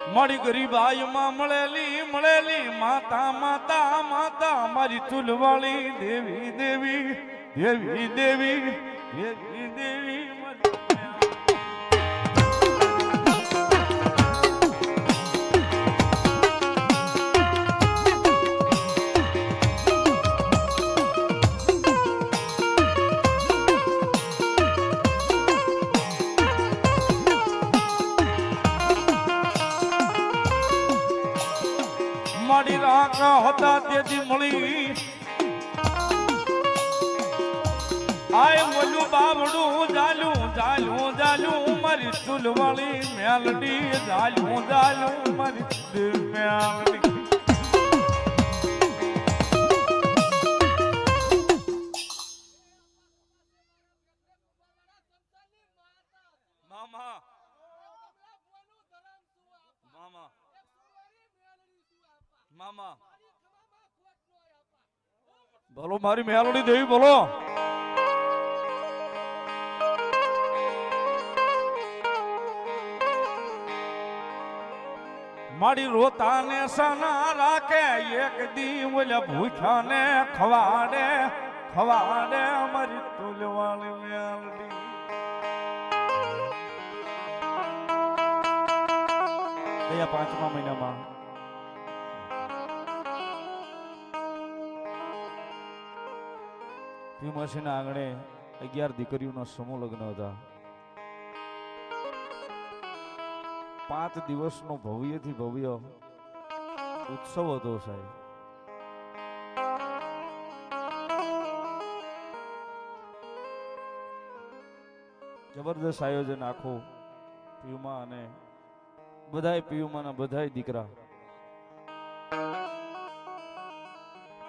મારી ગરીબાઈમાં મળેલી મળેલી માતા માતા માતા, મારી ચૂલવાળી દેવી દેવી દેવી દેવી દેવી દેવી રાકા હતા તેથી મળી. આય મોલું બાવડું જાલું જાલું જાલું મારી ચૂલવાળી મેલડી જાલું જાલું મામા મામા બોલો, મારી મેલોડી દેવી, બોલો. મારી રોતાને સના રાખે, એક દી ઓલા ભૂખ્યાને ખવાડે ખવાડે મારી તુલવાળી મેલડી પાંચમા મહિનામાં ભીમસીના આંગણે અગિયાર દીકરીઓના સમૂહ લગ્ન હતા. પાંચ દિવસનો ભવ્યથી ભવ્ય ઉત્સવ હતો સાહેબ. જબરદસ્ત આયોજન આખું પીયુમાં અને બધાય પીયુમાના બધાય દીકરા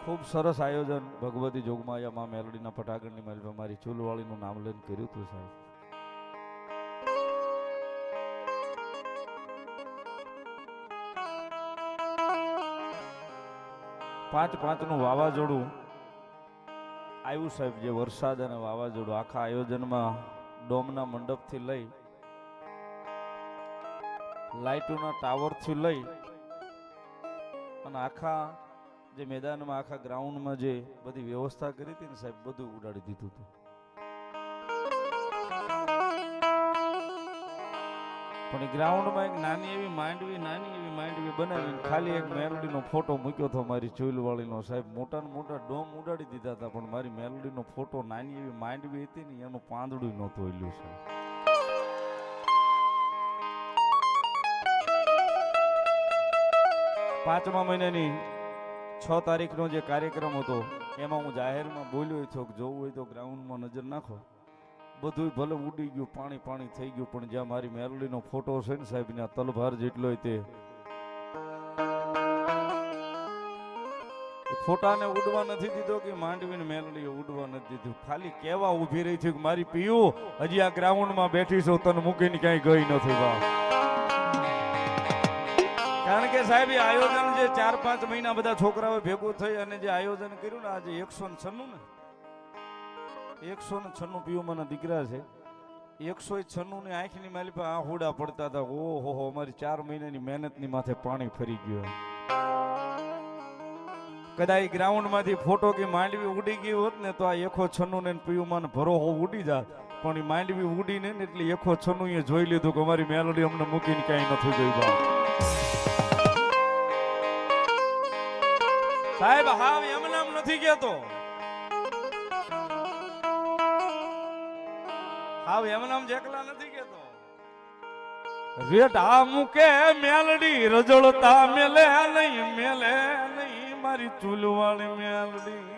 ખૂબ સરસ આયોજન ભગવતી જોગમાયા માં મેલોડીના પટાગણની મહેલ મારી ચૂલવાળીનું નામ લઈને કર્યું હતું સાહેબ. પાંચ પાંચનું વાવાઝોડું આવ્યું સાહેબ, જે વરસાદ અને વાવાઝોડું આખા આયોજનમાં ડોમના મંડપથી લઈ લાઇટોના ટાવરથી લઈ અને આખા જે મેદાનમાં આખા ગ્રાઉન્ડમાં જે બધી વ્યવસ્થા કરી હતી ને સાહેબ, બધું ઉડાડી દીધું હતું. પણ ગ્રાઉન્ડમાં એક નાની એવી માંડવી, નાની એવી માંડવી બનાવીને ખાલી એક મેલોડીનો ફોટો મૂક્યો હતો મારી ચૂલવાળીનો. સાહેબ, મોટા ને મોટા ડોમ ઉડાડી દીધા હતા, પણ મારી મેલોડીનો ફોટો નાની એવી માંડવી હતી ને એનું પાંદડું નહોતું એલ્યું સાહેબ. પાંચમા મહિનાની છ તારીખનો જે કાર્યક્રમ હતો, એમાં હું જાહેરમાં બોલ્યો હતો કે જોવું હોય તો ગ્રાઉન્ડમાં નજર નાખો. બધું ભલે ઉડી ગયું, પાણી પાણી થઈ ગયું, પણ જ્યાં મારી મેલોડીનો ફોટો છે ને સાહેબ ત્યાં તલભાર જેટલો તે. ફોટાને ઉડવા નથી દીધો કે માંડવીને મેલડીએ ઉડવા નથી દીધું? ખાલી કેવા ઊભી રહી છે કે મારી પીયું, હજી આ ગ્રાઉન્ડમાં બેઠી છો, તને મૂકીને ક્યાંય ગઈ નથી બા. કે સાહેબ, એ આયોજન જે ચાર પાંચ મહિના બધા છોકરાઓ ભેગું થઈ અને જે આયોજન કર્યું ને, આજે એકસો ને છન્નું ને, એકસો ને છન્નું પીઓમાંના દીકરા છે. એકસો છન્નું ની આંખની માલી પર આ પડતા હતા. ઓ હો, અમારી ચાર મહિનાની મહેનતની માથે પાણી ફરી ગયું કદાચ ગ્રાઉન્ડમાંથી ફોટો કે માંડવી ઉડી ગઈ હોત ને, તો આ એકો છન્નું ને પીયુમાં ભરો હો ઉડી જાત. પણ એ માંડવી ઉડી ને એટલે એકો છન્નું એ જોઈ લીધું કે અમારી મેલોડી અમને મૂકીને ક્યાંય નથી ગઈ સાહેબ હાવ એમ નામ નથી કેતો હાવ એમ નામ જેકલા નથી કેતો રેટા મૂકે, મેલડી રજળતા મેલે, નહીં મેલે, નહીં મારી ચૂલવાળી મેલડી.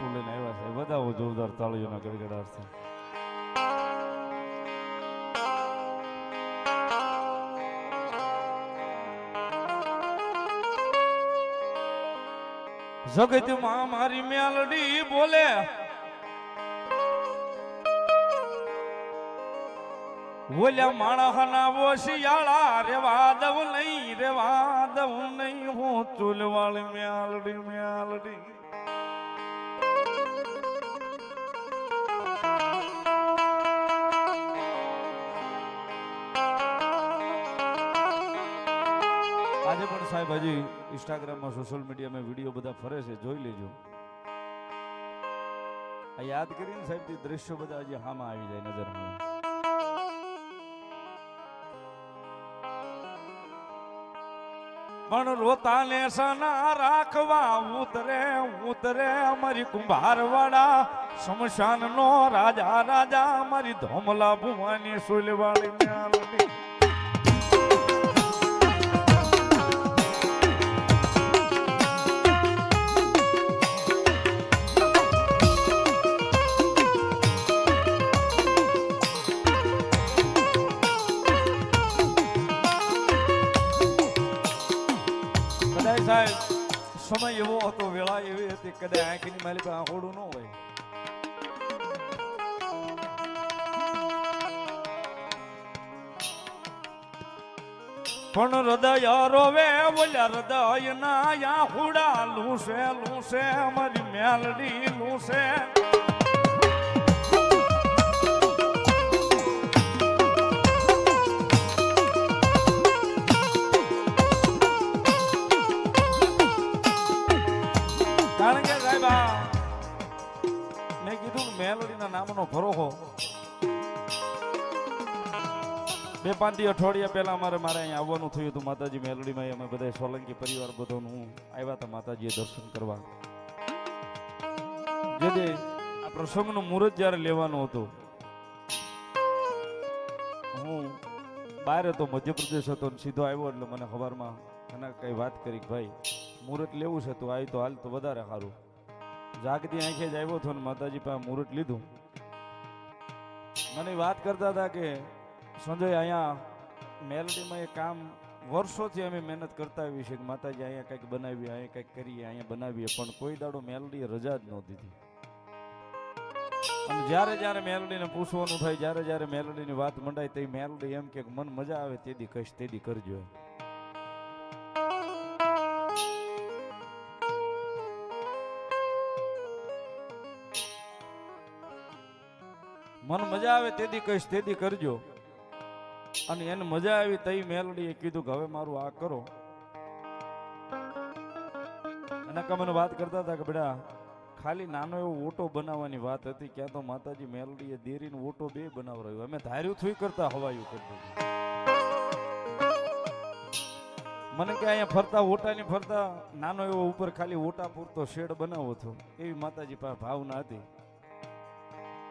નોટો લઈને આવ્યા છે. બધા જોરદાર તાળીઓના ગડગડાટ છે. જગતમાં મારી મેલડી બોલે ઓલ્યા માણસના ઓશિયાળા રેવા દઉં નહીં, રેવા દઉં નહીં, હું ચૂલવાળી મ્યાલડી મ્યાલડી. સાહેબ, હજી ઇન્સ્ટાગ્રામમાં સોશિયલ મીડિયામાં વીડિયો બધા ફરે છે, જોઈ લેજો. આ યાદ કરીને સાહેબ દ્રશ્યો બધા હજી હામાં આવી જાય નજરમાં પણ રોતાને સના રાખવા, ઉતરે ઉતરે અમારી કુંભારવાડા. શમશાન નો રાજા રાજા, અમારી ધોમલા ભુવાની સુલવાળી કદાચ આંખની માલિક આંખોડું ન હોય. પણ હૃદય રોવે બોલ્યા હૃદય ના આંખુડા લૂસે લૂસે, અમારી મેલડી લૂસે. મેલોડીના નામનો ભરોહો બે પાંચ અઠવાડિયા પહેલા અમારે મારે અહીંયા આવવાનું થયું હતું માતાજી મેલોડીમાં. અમે બધા સોલંકી પરિવાર બધોનું આવ્યા હતા માતાજીએ દર્શન કરવા. જે આ પ્રસંગનું મુહૂર્ત જ્યારે લેવાનું હતું, હું બહાર હતો, મધ્યપ્રદેશ હતો સીધો આવ્યો એટલે મને ખબરમાં એના કઈ વાત કરી ભાઈ, મુહૂર્ત લેવું છે તો આવી તો હાલ તો વધારે સારું. જાગતી આંખે જ આવ્યો હતો ને માતાજી પાસે મુહૂર્ત લીધું મને વાત કરતા હતા કે, સંજય, અહીંયા મેલડીમાં એ કામ વર્ષોથી અમે મહેનત કરતા આવી છે કે માતાજી અહીંયા કંઈક બનાવીએ, અહીંયા કંઈક કરીએ, અહીંયા બનાવીએ, પણ કોઈ દાડો મેલડીએ રજા જ નહોતી દીધી અને જ્યારે જ્યારે મેલડીને પૂછવાનું થાય, જ્યારે જ્યારે મેલડીની વાત મંડાય તે મેલડી એમ કે, મન મજા આવે તે દી કહીશ તે દી કરજો એમ. મન મજા આવે તેથી કહીશ, તેથી કરજો. અને એને મજા આવી તઈ મેલડીએ કીધું કે હવે મારું આ કરો. એના કા મને વાત કરતા હતા કે બેટા, ખાલી નાનો એવો ઓટો બનાવવાની વાત હતી, ક્યાં તો માતાજી મેલડીએ દેરીનો ઓટો બે બનાવરાયો અમે ધાર્યું થયું કરતા હવાયું કરી દીધું મને કે અહીંયા ફરતા, ઓટાની ફરતા, નાનો એવો ઉપર ખાલી ઓટા પૂરતો શેડ બનાવો છો. એવી માતાજી પાસે ભાવના હતી.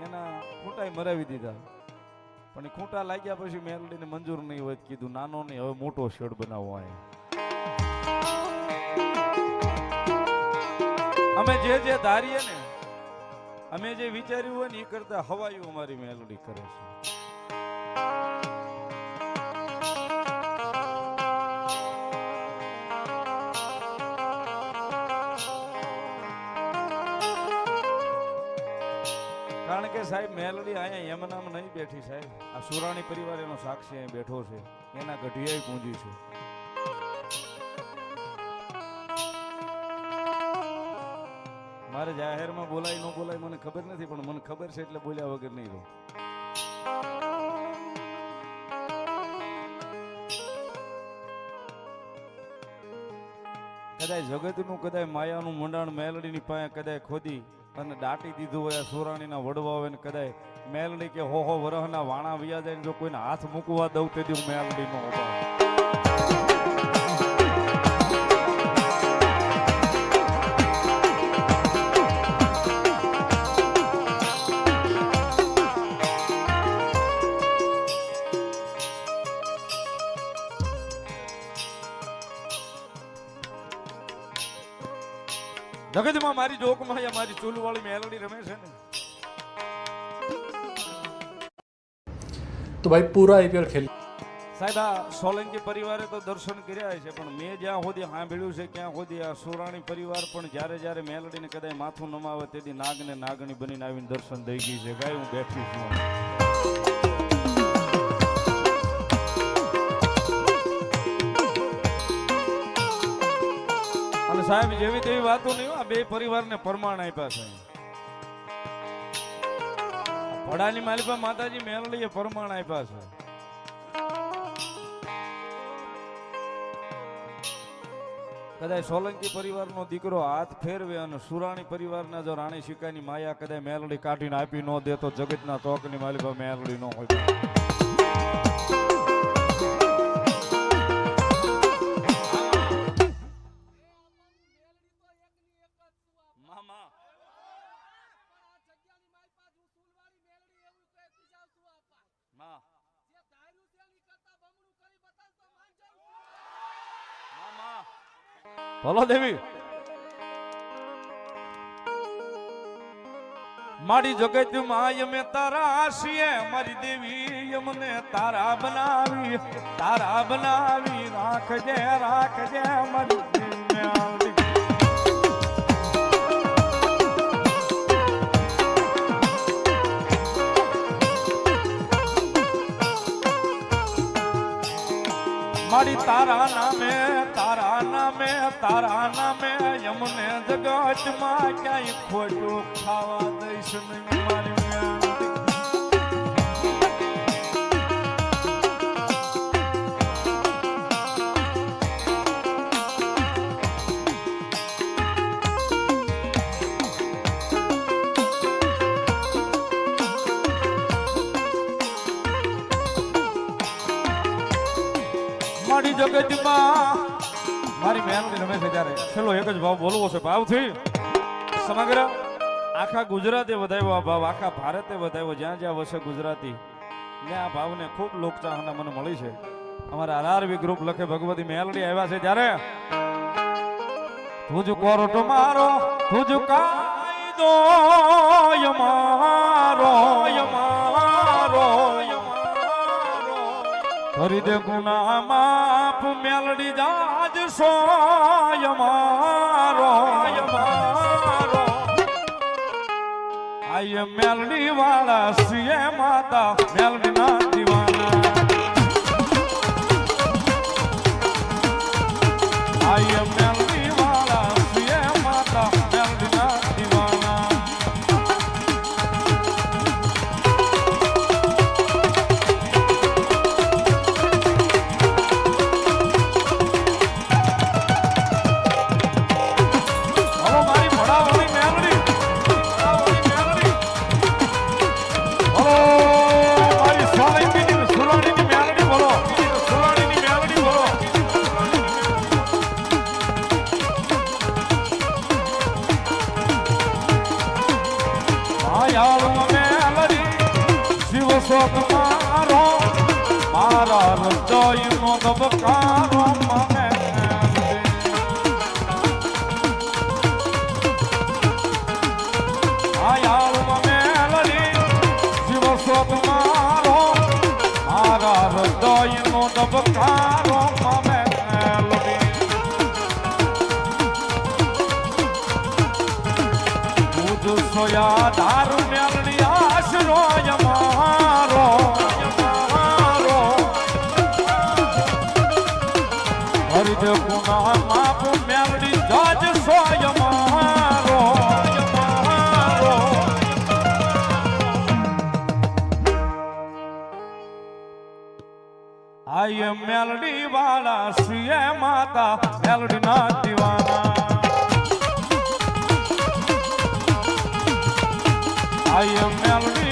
એના ખૂંટાએ મરાવી દીધા. પણ ખૂંટા લાગ્યા પછી મેલડીને મંજૂર નહીં હોય કીધું, નાનો નહીં, હવે મોટો શેડ બનાવવો આય અમે જે જે ધારીએ ને, અમે જે વિચાર્યું હોય ને, એ કરતા હવાયું અમારી મેલડી કરે છે. કારણ કે સાહેબ, મેલડી અહીંયા એમનામ નહીં બેઠી સાહેબ. આ સુરાણી પરિવાર એનો સાક્ષી અહીં બેઠો છે. એના ગઢિયાઈ પૂંજી છે. મારે જાહેરમાં બોલાય, ન બોલાય મને ખબર નથી, પણ મને ખબર છે એટલે બોલ્યા વગર નહીં રહું. કદાચ જગતનું કદાચ માયાનું, મંડાણ, મેલડીની પાસે કદાચ ખોદી અને દાટી દીધું હોય સોરાણીના વડવા હોય ને કદાચ મેલડી કે હો હો વરહના વાણા વ્યા જાય જો કોઈને હાથ મૂકવા દઉં તે હું મેલડી નો ઊભા જગતમાં મારી જોકમાં યા મારી ચૂલવાળી મેલડી રમે છે ને. તો ભાઈ પૂરા આઈપીએલ ખેલ સાહેબ આ સોલંકી પરિવારે તો દર્શન કર્યા છે પણ મેં જ્યાં સુધી સાંભળ્યું છે ક્યાં સુધી આ સુરાણી પરિવાર પણ જ્યારે જ્યારે મેલડીને કદાચ માથું નમાવે તેથી નાગને નાગણી બનીને આવીને દર્શન દઈ ગઈ છે. ગાય હું બેઠી છું. સાહેબ, જેવી તેવી વાતો નહીં આ બે પરિવારને પરમાણ આપ્યા છે. વડાની માલિકા માતાજી મેલડીએ પરમાણ આપ્યા છે. કદાચ સોલંકી પરિવારનો દીકરો હાથ ફેરવે અને સુરાણી પરિવારના જો રાણી શિકાની માયા કદાચ મેલડી કાઢીને આપી ન દે તો જગતના ચોકની માલિપા મેલડી ન હોય. બોલો દેવી મારી જગતમાં અમે તારા છીએ, મારી દેવી અમને તારા બનાવી તારા બનાવી રાખજે રાખજે મારી દેવી મારી તારા નામે તારા નામે યમને જગતમાં ક્યાંય ખોટું ખાવા દઈશ નહીં મારી જગતમાં મારી મહેનત રમે છે છેલ્લો એક જ ભાવ બોલવો છે. ભાવથી સમગ્ર આખા ગુજરાતે વધાવ્યો આ ભાવ. આખા ભારતે વધાવ્યો. જ્યાં જ્યાં વસે ગુજરાતી. ને આ ભાવને ખૂબ લોકચાહના મને મળી છે. અમારા આરઆરવી ગ્રુપ લખે ભગવતી મેલડી આવ્યા છે ત્યારે તુજ કોરટ મારો તુજ કાયદો યમારો યમારો કરી દે ગુના માફ, મેલડી જાજ સોય મારો આય મેલડી વાળા સિયે માતા મેલડી ના હૃદયનો ધબકારો મેલડી ના દીવાના આય મેલડી